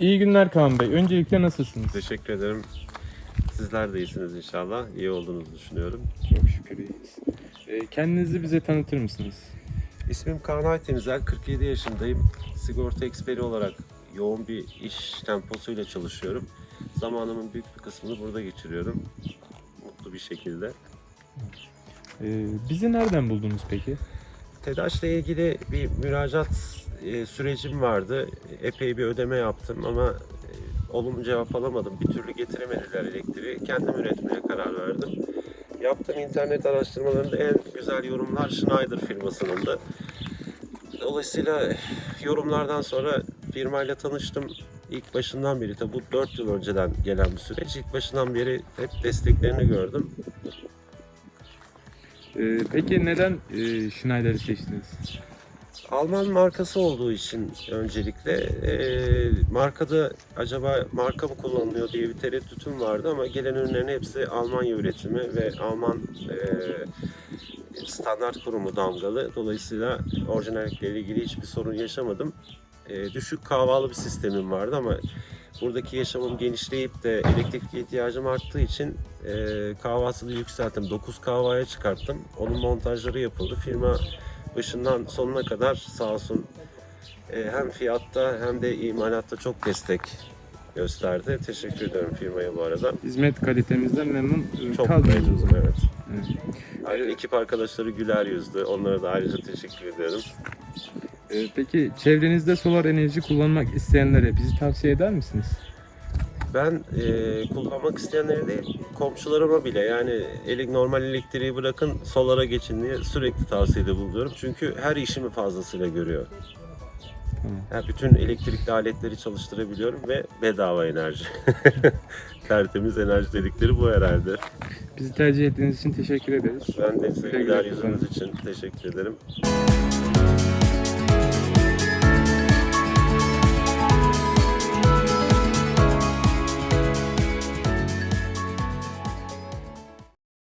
İyi günler Kaan Bey. Öncelikle nasılsınız? Teşekkür ederim. Sizler de iyisiniz inşallah. İyi olduğunuzu düşünüyorum. Çok şükür iyiyiz. Ee, kendinizi bize tanıtır mısınız? İsmim Kaan Aytemizel, 47 yaşındayım. Sigorta eksperi olarak yoğun bir iş temposuyla çalışıyorum. Zamanımın büyük bir kısmını burada geçiriyorum. Mutlu bir şekilde. Ee, bizi nereden buldunuz peki? TEDAŞ'la ilgili bir müracaat e, sürecim vardı. Epey bir ödeme yaptım ama e, olumlu cevap alamadım. Bir türlü getiremediler elektriği. Kendim üretmeye karar verdim. Yaptığım internet araştırmalarında en güzel yorumlar Schneider firmasınındı. Dolayısıyla yorumlardan sonra firmayla tanıştım. İlk başından beri, tabi bu 4 yıl önceden gelen bir süreç. İlk başından beri hep desteklerini gördüm. Ee, peki neden e, Schneider'i seçtiniz? Alman markası olduğu için öncelikle e, markada acaba marka mı kullanılıyor diye bir tereddütüm vardı ama gelen ürünlerin hepsi Almanya üretimi ve Alman e, standart kurumu damgalı. Dolayısıyla orijinallikleriyle ilgili hiçbir sorun yaşamadım. E, düşük kahvalı bir sistemim vardı ama buradaki yaşamım genişleyip de elektrik ihtiyacım arttığı için e, kahvasını yükselttim. 9 kahvaya çıkarttım. Onun montajları yapıldı. Firma başından sonuna kadar sağ olsun e, hem fiyatta hem de imalatta çok destek gösterdi. Teşekkür ederim firmaya bu arada. Hizmet kalitemizden memnun e, Çok kaldınız. memnunum evet. Evet. Ayrıca ekip arkadaşları güler yüzlü. Onlara da ayrıca teşekkür ederim. Ee, peki çevrenizde solar enerji kullanmak isteyenlere bizi tavsiye eder misiniz? Ben e, kullanmak isteyenlere değil, komşularıma bile yani ele, normal elektriği bırakın solara geçin diye sürekli tavsiyede bulunuyorum. Çünkü her işimi fazlasıyla görüyor. Yani bütün elektrikli aletleri çalıştırabiliyorum ve bedava enerji. Tertemiz enerji dedikleri bu herhalde. Bizi tercih ettiğiniz için teşekkür ederiz. Ben de sevgiler yüzünüz için teşekkür ederim.